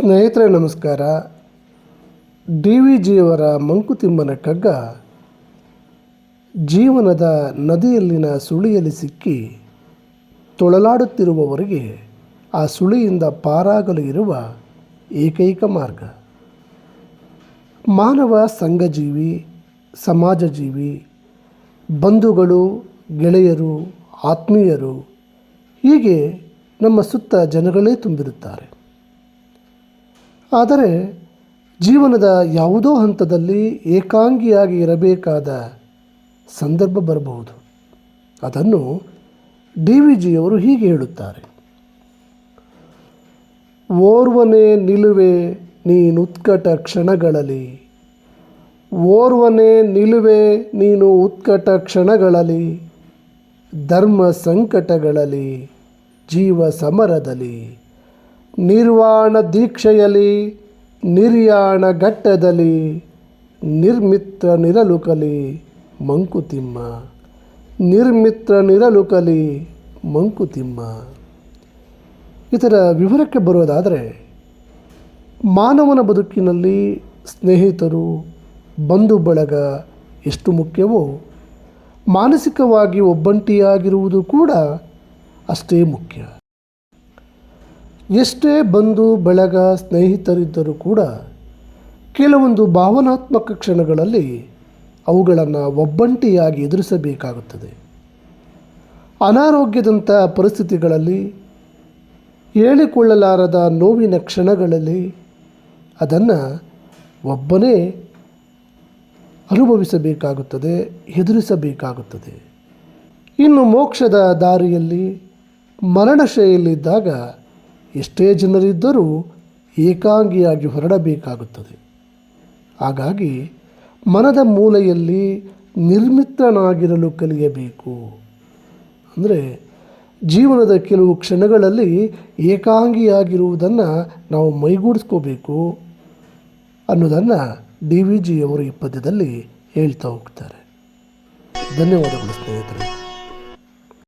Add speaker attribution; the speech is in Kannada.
Speaker 1: ಸ್ನೇಹಿತರೆ, ನಮಸ್ಕಾರ. ಡಿ ವಿ ಜಿಯವರ ಮಂಕುತಿಮ್ಮನ ಕಗ್ಗ ಜೀವನದ ನದಿಯಲ್ಲಿನ ಸುಳಿಯಲ್ಲಿ ಸಿಕ್ಕಿ ತೊಳಲಾಡುತ್ತಿರುವವರಿಗೆ ಆ ಸುಳಿಯಿಂದ ಪಾರಾಗಲು ಇರುವ ಏಕೈಕ ಮಾರ್ಗ. ಮಾನವ ಸಂಘಜೀವಿ, ಸಮಾಜಜೀವಿ, ಬಂಧುಗಳು, ಗೆಳೆಯರು, ಆತ್ಮೀಯರು ಹೀಗೆ ನಮ್ಮ ಸುತ್ತ ಜನಗಳೇ ತುಂಬಿರುತ್ತಾರೆ. ಆದರೆ ಜೀವನದ ಯಾವುದೋ ಹಂತದಲ್ಲಿ ಏಕಾಂಗಿಯಾಗಿ ಇರಬೇಕಾದ ಸಂದರ್ಭ ಬರಬಹುದು. ಅದನ್ನು ಡಿ ವಿ ಜಿಯವರು ಹೀಗೆ ಹೇಳುತ್ತಾರೆ. ಓರ್ವನೇ ನಿಲುವೆ ನೀನು ಉತ್ಕಟ ಕ್ಷಣಗಳಲ್ಲಿ. ಓರ್ವನೇ ನಿಲುವೆ ನೀನು ಉತ್ಕಟ ಕ್ಷಣಗಳಲ್ಲಿ. ಧರ್ಮ ಸಂಕಟಗಳಲ್ಲಿ, ಜೀವ ಸಮರದಲ್ಲಿ. ನಿರ್ವಾಣ ದೀಕ್ಷೆಯಲಿ, ನಿರ್ಯಾಣ ಘಟ್ಟದಲ್ಲಿ, ನಿರ್ಮಿತ್ರ ನಿರಲುಕಲಿ ಮಂಕುತಿಮ್ಮ. ನಿರ್ಮಿತ್ರ ನಿರಲುಕಲಿ ಮಂಕುತಿಮ್ಮ. ಇದರ ವಿವರಕ್ಕೆ ಬರೋದಾದರೆ ಮಾನವನ ಬದುಕಿನಲ್ಲಿ ಸ್ನೇಹಿತರು, ಬಂಧು ಬಳಗ ಎಷ್ಟು ಮುಖ್ಯವೋ, ಮಾನಸಿಕವಾಗಿ ಒಬ್ಬಂಟಿಯಾಗಿರುವುದು ಕೂಡ ಅಷ್ಟೇ ಮುಖ್ಯ. ಎಷ್ಟೇ ಬಂಧು, ಬಳಗ ಸ್ನೇಹಿತರಿದ್ದರೂ ಕೂಡ ಕೆಲವೊಂದು ಭಾವನಾತ್ಮಕ ಕ್ಷಣಗಳಲ್ಲಿ ಅವುಗಳನ್ನು ಒಬ್ಬಂಟಿಯಾಗಿ ಎದುರಿಸಬೇಕಾಗುತ್ತದೆ. ಅನಾರೋಗ್ಯದಂಥ ಪರಿಸ್ಥಿತಿಗಳಲ್ಲಿ, ಹೇಳಿಕೊಳ್ಳಲಾರದ ನೋವಿನ ಕ್ಷಣಗಳಲ್ಲಿ ಅದನ್ನು ಒಬ್ಬನೇ ಅನುಭವಿಸಬೇಕಾಗುತ್ತದೆ, ಎದುರಿಸಬೇಕಾಗುತ್ತದೆ. ಇನ್ನು ಮೋಕ್ಷದ ದಾರಿಯಲ್ಲಿ ಮರಣಶೈಲಿದ್ದಾಗ ಎಷ್ಟೇ ಜನರಿದ್ದರೂ ಏಕಾಂಗಿಯಾಗಿ ಹೊರಡಬೇಕಾಗುತ್ತದೆ. ಹಾಗಾಗಿ ಮನದ ಮೂಲೆಯಲ್ಲಿ ನಿರ್ಮಿತನಾಗಿರಲು ಕಲಿಯಬೇಕು. ಅಂದರೆ ಜೀವನದ ಕೆಲವು ಕ್ಷಣಗಳಲ್ಲಿ ಏಕಾಂಗಿಯಾಗಿರುವುದನ್ನು ನಾವು ಮೈಗೂಡಿಸ್ಕೋಬೇಕು ಅನ್ನೋದನ್ನು ಡಿ ವಿ ಜಿಯವರು ಈ ಪದ್ಯದಲ್ಲಿ ಹೇಳ್ತಾ ಹೋಗ್ತಾರೆ. ಧನ್ಯವಾದಗಳು ಸ್ನೇಹಿತರೆ.